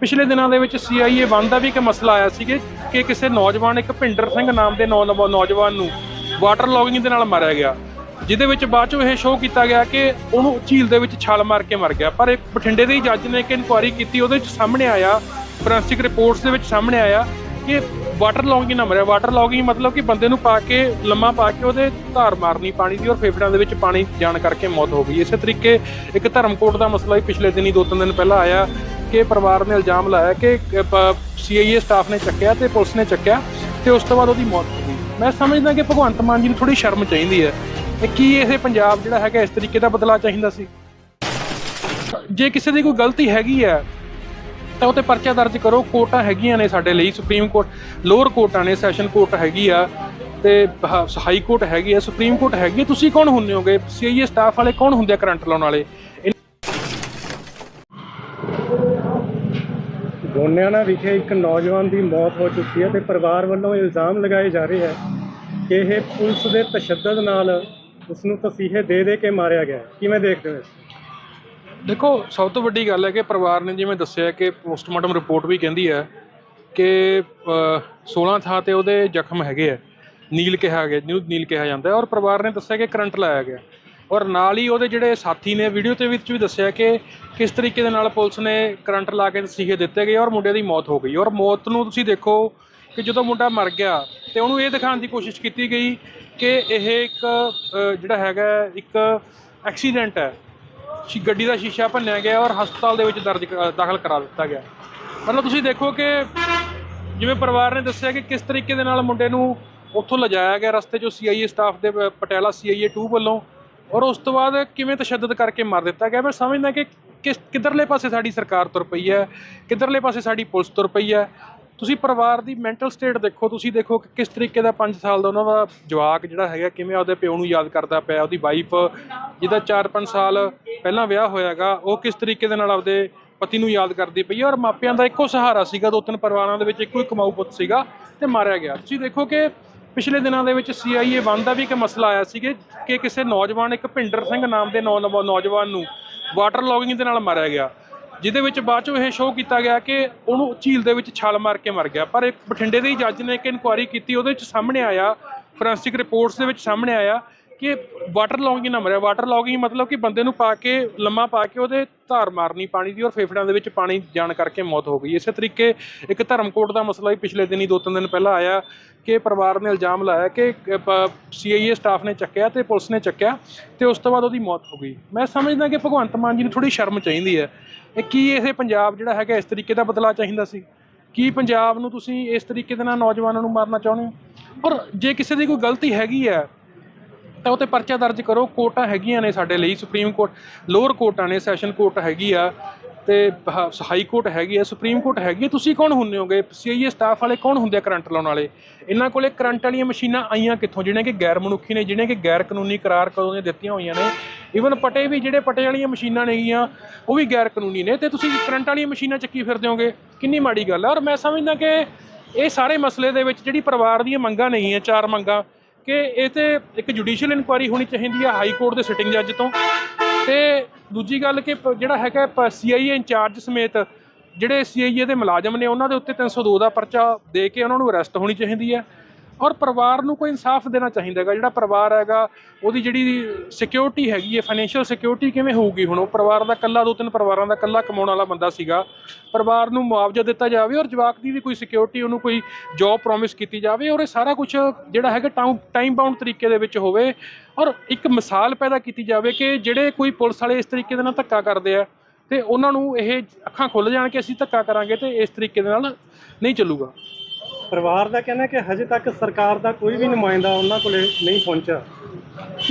ਪਿਛਲੇ ਦਿਨਾਂ ਦੇ ਵਿੱਚ ਸੀਆਈਏ ਵਨ ਦਾ ਵੀ ਇੱਕ ਮਸਲਾ ਆਇਆ ਸੀ ਕਿ ਕਿਸੇ ਨੌਜਵਾਨ ਇੱਕ ਭਿੰਡਰ ਸਿੰਘ ਨਾਮ ਦੇ ਨੌ- ਨੌਜਵਾਨ ਨੂੰ ਵਾਟਰ ਲੌਗਿੰਗ ਦੇ ਨਾਲ ਮਾਰਿਆ ਗਿਆ, ਜਿਹਦੇ ਵਿੱਚ ਬਾਅਦ ਚੋਂ ਇਹ ਸ਼ੋਅ ਕੀਤਾ ਗਿਆ ਕਿ ਉਹਨੂੰ ਝੀਲ ਦੇ ਵਿੱਚ ਛਾਲ ਮਾਰ ਕੇ ਮਰ ਗਿਆ। ਪਰ ਇੱਕ ਬਠਿੰਡੇ ਦੇ ਜੱਜ ਨੇ ਇੱਕ ਇਨਕੁਆਇਰੀ ਕੀਤੀ, ਉਹਦੇ ਵਿੱਚ ਸਾਹਮਣੇ ਆਇਆ ਫੋਰੈਂਸਿਕ ਰਿਪੋਰਟਸ ਦੇ ਵਿੱਚ ਸਾਹਮਣੇ ਆਇਆ ਕਿ ਵਾਟਰ ਲੌਗਿੰਗ ਨਾ ਮਰਿਆ। ਵਾਟਰ ਲੌਗਿੰਗ ਮਤਲਬ ਕਿ ਬੰਦੇ ਨੂੰ ਪਾ ਕੇ, ਲੰਮਾ ਪਾ ਕੇ ਉਹਦੇ ਧਾਰ ਮਾਰਨੀ ਪਾਣੀ ਦੀ ਔਰ ਫੇਫੜਿਆਂ ਦੇ ਵਿੱਚ ਪਾਣੀ ਜਾਣ ਕਰਕੇ ਮੌਤ ਹੋ ਗਈ। ਇਸੇ ਤਰੀਕੇ ਇੱਕ ਧਰਮਕੋਟ ਦਾ ਮਸਲਾ ਵੀ ਪਿਛਲੇ ਦਿਨੀ ਦੋ ਤਿੰਨ ਦਿਨ ਪਹਿਲਾਂ ਆਇਆ। ਕਿ ਪਰਿਵਾਰ ਨੇ ਇਲਜ਼ਾਮ ਲਾਇਆ ਕਿ ਸੀਆਈਏ ਸਟਾਫ ਨੇ ਚੱਕਿਆ ਤੇ ਪੁਲਿਸ ਨੇ ਚੱਕਿਆ ਤੇ ਉਸ ਤੋਂ ਬਾਅਦ ਉਹਦੀ ਮੌਤ ਹੋ ਗਈ। ਮੈਂ ਸਮਝਦਾ ਕਿ ਭਗਵੰਤ ਮਾਨ ਜੀ ਨੂੰ ਥੋੜੀ ਸ਼ਰਮ ਚਾਹੀਦੀ ਹੈ ਇਹ ਕੀ ਇਹ ਪੰਜਾਬ ਜਿਹੜਾ ਹੈਗਾ ਇਸ ਤਰੀਕੇ ਦਾ ਬਦਲਾਅ ਚਾਹੀਦਾ ਸੀ। ਜੇ ਕਿਸੇ ਦੀ ਕੋਈ ਗਲਤੀ ਹੈਗੀ ਹੈ, ਤਾਂ ਉਹ ਤੇ ਪਰਚਾ ਦਰਜ ਕਰੋ। ਕੋਰਟਾਂ ਹੈਗੀਆਂ ਨੇ ਸਾਡੇ ਲਈ ਸੁਪਰੀਮ ਕੋਰਟ ਲੋਅਰ ਕੋਰਟਾਂ ਨੇ ਸੈਸ਼ਨ ਕੋਰਟ ਹੈਗੀ ਆ ਤੇ ਹਾਈ ਕੋਰਟ ਹੈਗੀ ਆ ਸੁਪਰੀਮ ਕੋਰਟ ਹੈਗੀ ਆ। ਤੁਸੀਂ ਕੌਣ ਹੁੰਦੇ ਹੋਗੇ? ਸੀਆਈਏ ਸਟਾਫ ਵਾਲੇ ਕੌਣ ਹੁੰਦੇ ਆ ਕਰੰਟ ਲਾਉਣ ਵਾਲੇ? ਗੋਨਿਆਣਾ ਵਿਖੇ ਇੱਕ ਨੌਜਵਾਨ ਦੀ ਮੌਤ ਹੋ ਚੁੱਕੀ ਹੈ ਤੇ ਪਰਿਵਾਰ ਵੱਲੋਂ ਇਲਜ਼ਾਮ ਲਗਾਏ ਜਾ ਰਹੇ ਹੈ ਕਿ ਇਹ ਪੁਲਿਸ ਦੇ ਤਸ਼ੱਦਦ ਨਾਲ ਉਸ ਨੂੰ ਤਸੀਹੇ ਦੇ ਦੇ ਕੇ ਮਾਰਿਆ ਗਿਆ ਹੈ। ਕਿਵੇਂ ਦੇਖਦੇ ਹੋ ਇਸ ਨੂੰ? ਦੇਖੋ ਸਭ ਤੋਂ ਵੱਡੀ ਗੱਲ ਹੈ ਕਿ ਪਰਿਵਾਰ ਨੇ ਜਿਵੇਂ ਦੱਸਿਆ ਕਿ ਪੋਸਟਮਾਰਟਮ ਰਿਪੋਰਟ ਵੀ ਕਹਿੰਦੀ ਹੈ ਕਿ ਅ, 16 ਥਾਂ ਤੇ ਉਹਦੇ ਜ਼ਖਮ ਹੈਗੇ ਆ ਨੀਲ ਕਿਹਾ ਗਿਆ ਜਿਹਨੂੰ ਨੀਲ ਕਿਹਾ ਜਾਂਦਾ ਹੈ ਔਰ ਪਰਿਵਾਰ ਨੇ ਦੱਸਿਆ ਕਿ ਕਰੰਟ ਲਾਇਆ ਗਿਆ ਔਰ ਨਾਲ ਹੀ ਉਹਦੇ ਜਿਹੜੇ ਸਾਥੀ ਨੇ ਵੀਡੀਓ ਤੇ ਵਿੱਚ ਵੀ ਦੱਸਿਆ ਕਿ ਕਿਸ ਤਰੀਕੇ ਦੇ ਨਾਲ ਪੁਲਿਸ ਨੇ ਕਰੰਟ ਲਾ ਕੇ ਤਸੀਹੇ ਦਿੱਤੇ ਗਏ ਔਰ ਮੁੰਡੇ ਦੀ ਮੌਤ ਹੋ ਗਈ। ਔਰ ਮੌਤ ਨੂੰ ਤੁਸੀਂ ਦੇਖੋ ਕਿ ਜਦੋਂ ਮੁੰਡਾ ਮਰ ਗਿਆ ਤੇ ਉਹਨੂੰ ਇਹ ਦਿਖਾਉਣ ਦੀ ਕੋਸ਼ਿਸ਼ ਕੀਤੀ ਗਈ ਕਿ ਇਹ ਇੱਕ ਜਿਹੜਾ ਹੈਗਾ ਇੱਕ ਐਕਸੀਡੈਂਟ ਹੈ। ਸ਼ੀ, ਗੱਡੀ ਦਾ ਸ਼ੀਸ਼ਾ ਭੰਨਿਆ ਗਿਆ ਔਰ ਹਸਪਤਾਲ ਦੇ ਵਿੱਚ ਦਰਜ ਕ- ਦਾਖਲ ਕਰਾ ਦਿੱਤਾ ਗਿਆ। ਮਤਲਬ ਤੁਸੀਂ ਦੇਖੋ ਕਿ ਜਿਵੇਂ ਪਰਿਵਾਰ ਨੇ ਦੱਸਿਆ ਕਿ ਕਿਸ ਤਰੀਕੇ ਦੇ ਨਾਲ ਮੁੰਡੇ ਨੂੰ ਉੱਥੋਂ ਲਿਜਾਇਆ ਗਿਆ ਰਸਤੇ 'ਚੋਂ ਸੀਆਈਏ ਸਟਾਫ ਦੇ ਪ- ਪਟਿਆਲਾ ਸੀਆਈਏ 2 ਵੱਲੋਂ। ਔਰ ਉਸ ਤੋਂ ਬਾਅਦ ਕਿਵੇਂ ਤਸ਼ੱਦਦ ਕਰਕੇ ਮਾਰ ਦਿੱਤਾ ਗਿਆ? ਮੈਂ ਸਮਝਦਾ ਕਿ ਕਿਸ ਕਿੱਧਰਲੇ ਪਾਸੇ ਸਾਡੀ ਸਰਕਾਰ ਤੁਰ ਪਈ ਹੈ? ਕਿੱਧਰਲੇ ਪਾਸੇ ਸਾਡੀ ਪੁਲਿਸ ਤੁਰ ਪਈ ਹੈ? ਤੁਸੀਂ ਪਰਿਵਾਰ ਦੀ ਮੈਂਟਲ ਸਟੇਟ ਦੇਖੋ, ਤੁਸੀਂ ਦੇਖੋ ਕਿ ਕਿਸ ਤਰੀਕੇ ਦਾ 5 ਸਾਲ ਦਾ ਉਹਨਾਂ ਦਾ ਜਵਾਕ ਜਿਹੜਾ ਹੈਗਾ, ਕਿਵੇਂ ਉਹਦੇ ਪਿਓ ਨੂੰ ਯਾਦ ਕਰਦਾ ਪਿਆ, ਉਹਦੀ ਵਾਈਫ ਜਿਹਦਾ 4-5 ਸਾਲ ਪਹਿਲਾਂ ਵਿਆਹ ਹੋਇਆਗਾ ਉਹ ਕਿਸ ਤਰੀਕੇ ਦੇ ਨਾਲ ਆਪਦੇ ਪਤੀ ਨੂੰ ਯਾਦ ਕਰਦੀ ਪਈ ਹੈ? ਔਰ ਮਾਪਿਆਂ ਦਾ ਇੱਕੋ ਸਹਾਰਾ ਸੀਗਾ ਦੋ ਤਿੰਨ ਪਰਿਵਾਰਾਂ ਦੇ ਵਿੱਚ ਇੱਕੋ ਹੀ ਕਮਾਊ ਪੁੱਤ ਸੀਗਾ ਤੇ ਮਾਰਿਆ ਗਿਆ। ਤੁਸੀਂ ਦੇਖੋ ਕਿ ਪਿਛਲੇ ਦਿਨਾਂ ਦੇ ਵਿੱਚ ਸੀਆਈਏ ਵਨ ਦਾ ਵੀ ਇੱਕ ਮਸਲਾ ਆਇਆ ਸੀ ਕਿ ਕਿਸੇ ਨੌਜਵਾਨ, ਇੱਕ ਭਿੰਡਰ ਸਿੰਘ ਨਾਮ ਦੇ ਨੌ- ਨੌਜਵਾਨ ਨੂੰ ਵਾਟਰ ਲੌਗਿੰਗ ਦੇ ਨਾਲ ਮਾਰਿਆ ਗਿਆ, ਜਿਹਦੇ ਵਿੱਚ ਬਾਅਦ ਚੋਂ ਇਹ ਸ਼ੋਅ ਕੀਤਾ ਗਿਆ ਕਿ ਉਹਨੂੰ ਝੀਲ ਦੇ ਵਿੱਚ ਛਾਲ ਮਾਰ ਕੇ ਮਰ ਗਿਆ। ਪਰ ਇੱਕ ਬਠਿੰਡੇ ਦੇ ਹੀ ਜੱਜ ਨੇ ਇੱਕ ਇਨਕੁਆਇਰੀ ਕੀਤੀ, ਉਹਦੇ ਵਿੱਚ ਸਾਹਮਣੇ ਆਇਆ ਫੋਰੈਂਸਿਕ ਰਿਪੋਰਟਸ ਦੇ ਵਿੱਚ ਸਾਹਮਣੇ ਆਇਆ ਕਿ ਵਾਟਰ ਲੌਗਿੰਗ ਨਾ ਮਰਿਆ ਵਾਟਰ ਲੌਗਿੰਗ ਮਤਲਬ ਕਿ ਬੰਦੇ ਨੂੰ ਪਾ ਕੇ, ਲੰਮਾ ਪਾ ਕੇ ਉਹਦੇ ਧਾਰ ਮਾਰਨੀ ਪਾਣੀ ਦੀ ਔਰ ਫੇਫੜਿਆਂ ਦੇ ਵਿੱਚ ਪਾਣੀ ਜਾਣ ਕਰਕੇ ਮੌਤ ਹੋ ਗਈ। ਇਸੇ ਤਰੀਕੇ ਇੱਕ ਧਰਮਕੋਟ ਦਾ ਮਸਲਾ ਵੀ ਪਿਛਲੇ ਦਿਨੀ ਦੋ ਤਿੰਨ ਦਿਨ ਪਹਿਲਾਂ ਆਇਆ ਕਿ ਪਰਿਵਾਰ ਨੇ ਇਲਜ਼ਾਮ ਲਾਇਆ ਕਿ ਸੀਆਈਏ ਸਟਾਫ ਨੇ ਚੱਕਿਆ ਤੇ ਪੁਲਿਸ ਨੇ ਚੱਕਿਆ ਤੇ ਉਸ ਤੋਂ ਬਾਅਦ ਉਹਦੀ ਮੌਤ ਹੋ ਗਈ। ਮੈਂ ਸਮਝਦਾ ਕਿ ਭਗਵੰਤ ਮਾਨ ਜੀ ਨੂੰ ਥੋੜੀ ਸ਼ਰਮ ਚਾਹੀਦੀ ਹੈ। ਇਹ ਕੀ ਇਹ ਪੰਜਾਬ ਜਿਹੜਾ ਹੈਗਾ ਇਸ ਤਰੀਕੇ ਦਾ ਬਦਲਾਅ ਚਾਹੀਦਾ ਸੀ? ਕੀ ਪੰਜਾਬ ਨੂੰ ਤੁਸੀਂ ਇਸ ਤਰੀਕੇ ਦੇ ਨਾਲ ਨੌਜਵਾਨਾਂ ਨੂੰ ਮਾਰਨਾ ਚਾਹੁੰਦੇ ਹੋ? ਪਰ ਜੇ ਕਿਸੇ ਦੀ ਕੋਈ ਗਲਤੀ ਹੈਗੀ ਹੈ ਤਾਂ ਉਹ ਤੇ ਪਰਚਾ ਦਰਜ ਕਰੋ, ਕੋਰਟਾਂ ਹੈਗੀਆਂ ਨੇ ਸਾਡੇ ਲਈ ਸੁਪਰੀਮ ਕੋਰਟ ਲੋਅਰ ਕੋਰਟਾਂ ਨੇ ਸੈਸ਼ਨ ਕੋਰਟ ਹੈਗੀ ਆ, ਤੇ ਹਾਈ ਕੋਰਟ ਹੈਗੀ ਆ ਸੁਪਰੀਮ ਕੋਰਟ ਹੈਗੀ ਆ। ਤੁਸੀਂ ਕੌਣ ਹੁੰਦੇ ਹੋਗੇ? ਸੀਆਈਏ ਸਟਾਫ ਵਾਲੇ ਕੌਣ ਹੁੰਦੇ ਆ ਕਰੰਟ ਲਾਉਣ ਵਾਲੇ? ਇਹਨਾਂ ਕੋਲੇ ਕਰੰਟ ਵਾਲੀਆਂ ਮਸ਼ੀਨਾਂ ਆਈਆਂ ਕਿੱਥੋਂ? ਜਿਹੜੀਆਂ ਕਿ ਗੈਰ ਮਨੁੱਖੀ ਨੇ ਜਿਹੜੀਆਂ ਕਿ ਗੈਰ ਕਾਨੂੰਨੀ ਕਰਾਰ ਕਦੋਂ ਦੀਆਂ ਦਿੱਤੀਆਂ ਹੋਈਆਂ ਨੇ। ਈਵਨ ਪਟੇ ਵੀ, ਜਿਹੜੇ ਪਟੇ ਵਾਲੀਆਂ ਮਸ਼ੀਨਾਂ ਨੇਗੀਆਂ, ਉਹ ਵੀ ਗੈਰ ਕਾਨੂੰਨੀ ਨੇ। ਤੇ ਤੁਸੀਂ ਕਰੰਟ ਵਾਲੀਆਂ ਮਸ਼ੀਨਾਂ ਚੱਕੀ ਫਿਰਦੇ ਹੋਗੇ? ਕਿੰਨੀ ਮਾੜੀ ਗੱਲ ਆ। ਔਰ ਮੈਂ ਸਮਝਦਾ ਕਿ ਇਹ ਸਾਰੇ ਮਸਲੇ ਦੇ ਵਿੱਚ ਜਿਹੜੀ ਪਰਿਵਾਰ ਦੀਆਂ ਮੰਗਾਂ ਨੇਗੀਆਂ, ਚਾਰ ਮੰਗਾਂ ਕਿ ਇਹ ਤੇ ਇੱਕ ਜੁਡੀਸ਼ੀਅਲ ਇਨਕੁਆਇਰੀ ਹੋਣੀ ਚਾਹੀਦੀ ਹੈ ਹਾਈ ਕੋਰਟ ਦੇ ਸਿਟਿੰਗ ਜੱਜ ਤੋਂ। ਤੇ ਦੂਜੀ ਗੱਲ ਕਿ ਪ- ਜਿਹੜਾ ਹੈਗਾ ਸੀਆਈਏ ਇੰਚਾਰਜ ਸਮੇਤ ਜਿਹੜੇ ਸੀਆਈਏ ਦੇ ਮੁਲਾਜ਼ਮ ਨੇ, ਉਹਨਾਂ ਦੇ ਉੱਤੇ 302 ਦਾ ਪਰਚਾ ਦੇ ਕੇ ਉਹਨਾਂ ਨੂੰ ਅਰੈਸਟ ਹੋਣੀ ਚਾਹੀਦੀ ਹੈ ਔਰ ਪਰਿਵਾਰ ਨੂੰ ਕੋਈ ਇਨਸਾਫ ਦੇਣਾ ਚਾਹੀਦਾ ਹੈਗਾ, ਜਿਹੜਾ ਪਰਿਵਾਰ ਹੈਗਾ, ਉਹਦੀ ਜਿਹੜੀ ਸਿਕਿਉਰਿਟੀ ਹੈਗੀ ਹੈ ਫਾਈਨੈਂਸ਼ੀਅਲ ਸਿਕਿਉਰਿਟੀ ਕਿਵੇਂ ਹੋਊਗੀ ਹੁਣ? ਉਹ ਪਰਿਵਾਰ ਦਾ ਇਕੱਲਾ, ਦੋ ਤਿੰਨ ਪਰਿਵਾਰਾਂ ਦਾ ਇਕੱਲਾ ਕਮਾਉਣ ਵਾਲਾ ਬੰਦਾ ਸੀਗਾ। ਪਰਿਵਾਰ ਨੂੰ ਮੁਆਵਜ਼ਾ ਦਿੱਤਾ ਜਾਵੇ ਔਰ ਜਵਾਕ ਦੀ ਵੀ ਕੋਈ ਸਿਕਿਉਰਿਟੀ ਉਹਨੂੰ ਕੋਈ ਜੌਬ ਪ੍ਰੋਮਿਸ ਕੀਤੀ ਜਾਵੇ ਔਰ ਇਹ ਸਾਰਾ ਕੁਝ ਜਿਹੜਾ ਹੈਗਾ ਟਾਈਮ ਬਾਉਂਡ ਤਰੀਕੇ ਦੇ ਵਿੱਚ ਹੋਵੇ। ਔਰ ਇੱਕ ਮਿਸਾਲ ਪੈਦਾ ਕੀਤੀ ਜਾਵੇ ਕਿ ਜਿਹੜੇ ਕੋਈ ਪੁਲਿਸ ਵਾਲੇ ਇਸ ਤਰੀਕੇ ਦੇ ਨਾਲ ਧੱਕਾ ਕਰਦੇ ਆ ਤੇ ਉਹਨਾਂ ਨੂੰ ਇਹ ਅੱਖਾਂ ਖੁੱਲ ਜਾਣ ਕਿ ਅਸੀਂ ਧੱਕਾ ਕਰਾਂਗੇ ਤੇ ਇਸ ਤਰੀਕੇ ਦੇ ਨਾਲ ਨਹੀਂ ਚੱਲੂਗਾ। ਪਰਿਵਾਰ ਦਾ ਕਹਿਣਾ ਹੈ ਕਿ ਹਜੇ ਤੱਕ ਸਰਕਾਰ ਦਾ ਕੋਈ ਵੀ ਨੁਮਾਇੰਦਾ ਉਹਨਾਂ ਕੋਲੇ ਨਹੀਂ ਪਹੁੰਚਿਆ।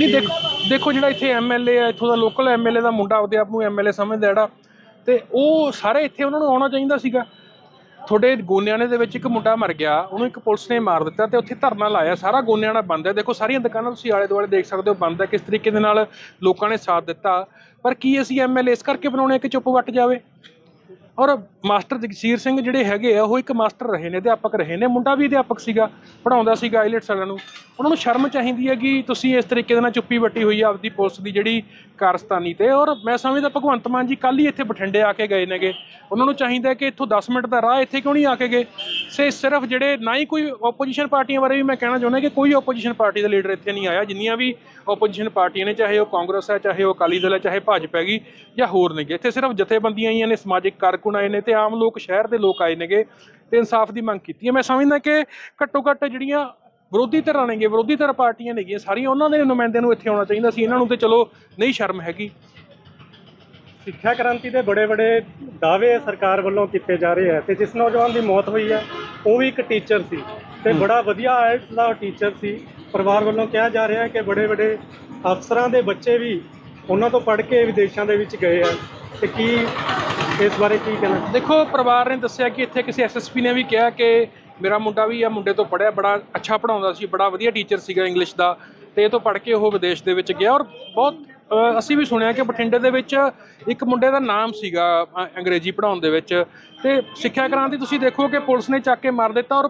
ਨਹੀਂ, ਦੇਖੋ ਦੇਖੋ ਜਿਹੜਾ ਇੱਥੇ ਐਮਐਲਏ ਆ, ਇੱਥੋਂ ਦਾ ਲੋਕਲ ਐਮਐਲਏ ਦਾ ਮੁੰਡਾ ਆਪਦੇ ਆਪ ਨੂੰ ਐਮਐਲਏ ਸਮਝਦਾ ਜਿਹੜਾ, ਤੇ ਉਹ ਸਾਰੇ ਇੱਥੇ ਉਹਨਾਂ ਨੂੰ ਆਉਣਾ ਚਾਹੀਦਾ ਸੀਗਾ। ਤੁਹਾਡੇ ਗੋਨਿਆਣੇ ਦੇ ਵਿੱਚ ਇੱਕ ਮੁੰਡਾ ਮਰ ਗਿਆ, ਉਹਨੂੰ ਇੱਕ ਪੁਲਿਸ ਨੇ ਮਾਰ ਦਿੱਤਾ ਤੇ ਉੱਥੇ ਧਰਨਾ ਲਾਇਆ। ਸਾਰਾ ਗੋਨਿਆਣਾ ਬੰਦ ਹੈ। ਦੇਖੋ, ਸਾਰੀਆਂ ਦੁਕਾਨਾਂ ਤੁਸੀਂ ਆਲੇ ਦੁਆਲੇ ਦੇਖ ਸਕਦੇ ਹੋ, ਬੰਦ ਹੈ। ਕਿਸ ਤਰੀਕੇ ਦੇ ਨਾਲ ਲੋਕਾਂ ਨੇ ਸਾਥ ਦਿੱਤਾ। ਪਰ ਕੀ ਅਸੀਂ ਐਮਐਲਏ ਇਸ ਕਰਕੇ ਬਣਾਉਣੇ ਕਿ ਚੁੱਪ ਵੱਟ ਜਾਵੇ? ਔਰ ਮਾਸਟਰ ਜਗਸੀਰ ਸਿੰਘ ਜਿਹੜੇ ਹੈਗੇ ਆ, ਉਹ ਇੱਕ ਮਾਸਟਰ ਰਹੇ ਨੇ, ਅਧਿਆਪਕ ਰਹੇ ਨੇ, ਮੁੰਡਾ ਵੀ ਅਧਿਆਪਕ ਸੀਗਾ ਪੜਾਉਂਦਾ ਸੀਗਾ ਆਈਲੈਟਸ ਵਾਲਿਆਂ ਨੂੰ। ਉਹਨਾਂ ਨੂੰ ਸ਼ਰਮ ਚਾਹੀਦੀ ਹੈ ਕਿ ਤੁਸੀਂ ਇਸ ਤਰੀਕੇ ਦੇ ਨਾਲ ਚੁੱਪੀ ਵੱਟੀ ਹੋਈ ਆ ਆਪਦੀ ਪੁਲਿਸ ਦੀ ਜਿਹੜੀ ਕਾਰਸਤਾਨੀ ਤੇ। ਔਰ ਮੈਂ ਸਮਝਦਾ ਭਗਵੰਤ ਮਾਨ ਜੀ ਕੱਲ ਹੀ ਇੱਥੇ ਬਠਿੰਡੇ ਆ ਕੇ ਗਏ ਨੇਗੇ। ਉਹਨਾਂ ਨੂੰ ਚਾਹੀਦਾ ਕਿ ਇੱਥੋਂ 10 ਮਿੰਟ ਦਾ ਰਾਹ ਇੱਥੇ ਕਿਉਂ ਨਹੀਂ ਆ ਕੇ ਗਏ? ਸੇ ਸਿਰਫ ਜਿਹੜੇ ਨਾ ਹੀ ਕੋਈ ਆਪੋਜੀਸ਼ਨ ਪਾਰਟੀਆਂ ਬਾਰੇ ਵੀ ਮੈਂ ਕਹਿਣਾ ਚਾਹੁੰਦਾ ਕਿ ਕੋਈ ਆਪੋਜੀਸ਼ਨ ਪਾਰਟੀ ਦਾ ਲੀਡਰ ਇੱਥੇ ਨਹੀਂ ਆਇਆ। ਜਿੰਨੀਆਂ ਵੀ ਆਪੋਜੀਸ਼ਨ ਪਾਰਟੀਆਂ ਨੇ, ਚਾਹੇ ਉਹ ਕਾਂਗਰਸ ਹੈ, ਚਾਹੇ ਉਹ ਅਕਾਲੀ ਦਲ ਹੈ, ਚਾਹੇ ਭਾਜਪਾ ਹੈਗੀ ਜਾਂ ਹੋਰ ਨੇਗੇ, ਇੱਥੇ ਸਿਰਫ ਜਥੇਬੰਦੀਆਂ ਆਈਆਂ ਨੇ, ਸਮਾਜਿਕ ਕਾਰਕੁਨ ਆਏ ਨੇ ਤੇ ਆਮ ਲੋਕ, ਸ਼ਹਿਰ ਦੇ ਲੋਕ ਆਏ ਨੇਗੇ ਤੇ ਇਨਸਾਫ ਦੀ ਮੰਗ ਕੀਤੀ ਹੈ। ਮੈਂ ਸਮਝਦਾ ਕਿ ਘੱਟੋ ਘੱਟ ਜਿਹੜੀਆਂ ਵਿਰੋਧੀ ਧਿਰਾਂ ਨੇਗੇ ਵਿਰੋਧੀ ਧਿਰ ਪਾਰਟੀਆਂ ਨੇਗੀਆਂ, ਸਾਰੀਆਂ ਉਹਨਾਂ ਦੇ ਨੁਮਾਇੰਦਿਆਂ ਨੂੰ ਇੱਥੇ ਆਉਣਾ ਚਾਹੀਦਾ ਸੀ। ਇਹਨਾਂ ਨੂੰ ਤੇ ਚਲੋ ਨਹੀਂ ਸ਼ਰਮ ਹੈਗੀ। ਸਿੱਖਿਆ ਕ੍ਰਾਂਤੀ ਦੇ ਬੜੇ ਬੜੇ ਦਾਅਵੇ ਸਰਕਾਰ ਵੱਲੋਂ ਕੀਤੇ ਜਾ ਰਹੇ ਹੈ ਤੇ ਜਿਸ ਨੌਜਵਾਨ ਦੀ ਮੌਤ ਹੋਈ ਹੈ ਉਹ ਵੀ ਇੱਕ ਟੀਚਰ ਸੀ ਤੇ ਬੜਾ ਵਧੀਆ ਆਇਲਸ ਦਾ ਟੀਚਰ ਸੀ। ਪਰਿਵਾਰ ਵੱਲੋਂ ਕਿਹਾ ਜਾ ਰਿਹਾ ਹੈ ਕਿ ਬੜੇ ਬੜੇ ਅਫਸਰਾਂ ਦੇ ਬੱਚੇ ਵੀ ਉਹਨਾਂ ਤੋਂ ਪੜ੍ਹ ਕੇ ਵਿਦੇਸ਼ਾਂ ਦੇ ਵਿੱਚ ਗਏ ਆ। ਤੇ ਕੀ ਇਸ ਬਾਰੇ ਕੀ ਕਹਿਣਾ? ਦੇਖੋ ਪਰਿਵਾਰ ਨੇ ਦੱਸਿਆ ਕਿ ਇੱਥੇ ਕਿਸੇ ਐਸਐਸਪੀ ਨੇ ਵੀ ਕਿਹਾ ਕਿ ਮੇਰਾ ਮੁੰਡਾ ਵੀ ਆ ਮੁੰਡੇ ਤੋਂ ਪੜਿਆ ਬੜਾ ਅੱਛਾ ਪੜਾਉਂਦਾ ਸੀ ਬੜਾ ਵਧੀਆ ਟੀਚਰ ਸੀਗਾ ਇੰਗਲਿਸ਼ ਦਾ ਤੇ ਇਹ ਤੋਂ ਪੜ੍ਹ ਕੇ ਉਹ ਵਿਦੇਸ਼ ਦੇ ਵਿੱਚ ਗਿਆ ਔਰ ਬਹੁਤ ਅਸੀਂ ਵੀ ਸੁਣਿਆ ਕਿ ਬਠਿੰਡੇ ਦੇ ਵਿੱਚ ਇੱਕ ਮੁੰਡੇ ਦਾ ਨਾਮ ਸੀਗਾ ਅ, ਅੰਗਰੇਜ਼ੀ ਪੜਾਉਣ ਦੇ ਵਿੱਚ ਤੇ ਸਿੱਖਿਆ ਕ੍ਰਾਂਤੀ ਤੁਸੀਂ ਦੇਖੋ ਕਿ ਪੁਲਿਸ ਨੇ ਚੱਕ ਕੇ ਮਾਰ ਦਿੱਤਾ ਔਰ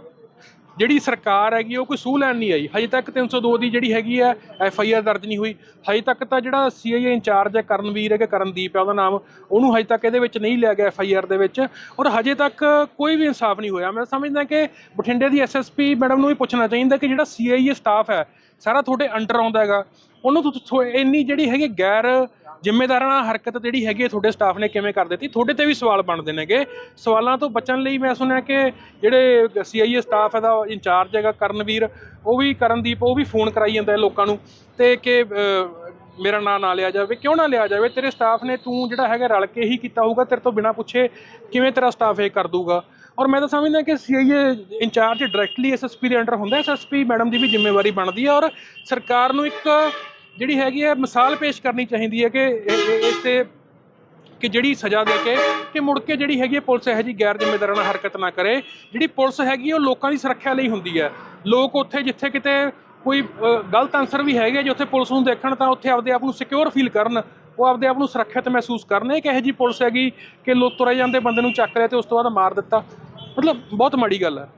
ਜਿਹੜੀ ਸਰਕਾਰ ਹੈਗੀ ਉਹ ਕੋਈ ਸੂਹ ਲੈਣ ਨਹੀਂ ਆਈ। ਹਜੇ ਤੱਕ 302 ਦੀ ਜਿਹੜੀ ਹੈਗੀ ਹੈ ਐਫ ਆਈ ਆਰ ਦਰਜ ਨਹੀਂ ਹੋਈ। ਹਜੇ ਤੱਕ ਤਾਂ ਜਿਹੜਾ ਸੀ ਆਈ ਇੰਚਾਰਜ ਹੈ ਕਰਨਵੀਰ ਹੈ ਕਿ ਕਰਨਦੀਪ ਹੈ ਉਹਦਾ ਨਾਮ ਉਹਨੂੰ ਹਜੇ ਤੱਕ ਇਹਦੇ ਵਿੱਚ ਨਹੀਂ ਲਿਆ ਗਿਆ ਐਫ ਆਈ ਆਰ ਦੇ ਵਿੱਚ। ਔਰ ਹਜੇ ਤੱਕ ਕੋਈ ਵੀ ਇਨਸਾਫ ਨਹੀਂ ਹੋਇਆ। ਮੈਂ ਸਮਝਦਾ ਕਿ ਬਠਿੰਡੇ ਦੀ ਐਸ ਐਸ ਪੀ ਮੈਡਮ ਨੂੰ ਵੀ ਪੁੱਛਣਾ ਚਾਹੀਦਾ ਕਿ ਜਿਹੜਾ ਸੀ ਆਈ ਏ ਸਟਾਫ ਹੈ ਸਾਰਾ ਤੁਹਾਡੇ ਅੰਡਰ ਆਉਂਦਾ ਹੈਗਾ। ਉਹਨੂੰ ਤੁ- ਤੁ- ਇੰਨੀ ਜਿਹੜੀ ਹੈਗੀ ਗੈਰ ਜ਼ਿੰਮੇਦਾਰਾਨਾ ਹਰਕਤ ਜਿਹੜੀ ਹੈਗੀ ਹੈ ਤੁਹਾਡੇ ਸਟਾਫ ਨੇ ਕਿਵੇਂ ਕਰ ਦਿੱਤੀ, ਤੁਹਾਡੇ ਤੇ ਵੀ ਸਵਾਲ ਬਣਦੇ ਨੇਗੇ। ਸਵਾਲਾਂ ਤੋਂ ਬਚਣ ਲਈ ਮੈਂ ਸੁਣਿਆ ਕਿ ਜਿਹੜੇ ਸੀਆਈਏ ਸਟਾਫ ਹੈ ਦਾ ਇੰਚਾਰਜ ਹੈਗਾ ਕਰਨਵੀਰ, ਉਹ ਵੀ ਕਰਨਦੀਪ, ਉਹ ਵੀ ਫੋਨ ਕਰਾਈ ਜਾਂਦਾ ਲੋਕਾਂ ਨੂੰ ਤੇ ਕਿ ਮੇਰਾ ਨਾਂ ਨਾ ਲਿਆ ਜਾਵੇ। ਕਿਉਂ ਨਾ ਲਿਆ ਜਾਵੇ? ਤੇਰੇ ਸਟਾਫ ਨੇ ਤੂੰ ਜਿਹੜਾ ਹੈਗਾ ਰਲ ਕੇ ਹੀ ਕੀਤਾ ਹੋਊਗਾ, ਤੇਰੇ ਤੋਂ ਬਿਨਾ ਪੁੱਛੇ ਕਿਵੇਂ ਤੇਰਾ ਸਟਾਫ ਇਹ ਕਰ ਦੂਗਾ ਔਰ ਮੈਂ ਤਾਂ ਸਮਝਦਾ ਕਿ ਸੀਆਈਏ ਇੰਚਾਰਜ ਡਾਇਰੈਕਟਲੀ ਐਸਐਸਪੀ ਦੇ ਅੰਡਰ ਹੁੰਦਾ ਐਸਐਸਪੀ ਮੈਡਮ ਦੀ ਵੀ ਜ਼ਿੰਮੇਵਾਰੀ ਬਣਦੀ ਹੈ ਔਰ ਸਰਕਾਰ ਨੂੰ ਇੱਕ ਜਿਹੜੀ ਹੈਗੀ ਹੈ ਮਿਸਾਲ ਪੇਸ਼ ਕਰਨੀ ਚਾਹੀਦੀ ਹੈ ਕਿ ਇਸ ਤੇ ਕਿ ਜਿਹੜੀ ਸਜ਼ਾ ਦੇ ਕੇ ਕਿ ਮੁੜ ਕੇ ਜਿਹੜੀ ਹੈਗੀ ਹੈ ਪੁਲਿਸ ਇਹੋ ਜਿਹੀ ਗੈਰ ਜ਼ਿੰਮੇਦਾਰਾਨਾ ਹਰਕਤ ਨਾ ਕਰੇ। ਜਿਹੜੀ ਪੁਲਿਸ ਹੈਗੀ ਉਹ ਲੋਕਾਂ ਦੀ ਸੁਰੱਖਿਆ ਲਈ ਹੁੰਦੀ ਹੈ। ਲੋਕ ਉੱਥੇ ਜਿੱਥੇ ਕਿਤੇ ਕੋਈ ਗਲਤ ਆਨਸਰ ਵੀ ਹੈਗੇ ਜੇ ਉੱਥੇ ਪੁਲਿਸ ਨੂੰ ਦੇਖਣ ਤਾਂ ਉੱਥੇ ਆਪਦੇ ਆਪ ਨੂੰ ਸਿਕਿਉਰ ਫੀਲ ਕਰਨ, ਉਹ ਆਪਦੇ ਆਪ ਨੂੰ ਸੁਰੱਖਿਅਤ ਮਹਿਸੂਸ ਕਰਨ। ਇਹ ਕਿਹੋ ਜਿਹੀ ਪੁਲਿਸ ਹੈਗੀ ਕਿ ਲੋਕ ਤੁਰੇ ਜਾਂਦੇ, ਬੰਦੇ ਨੂੰ ਚੱਕ ਲਿਆ ਤੇ ਉਸ ਤੋਂ ਬਾਅਦ ਮਾਰ ਦਿੱਤਾ। ਮਤਲਬ ਬਹੁਤ ਮਾੜੀ ਗੱਲ ਹੈ।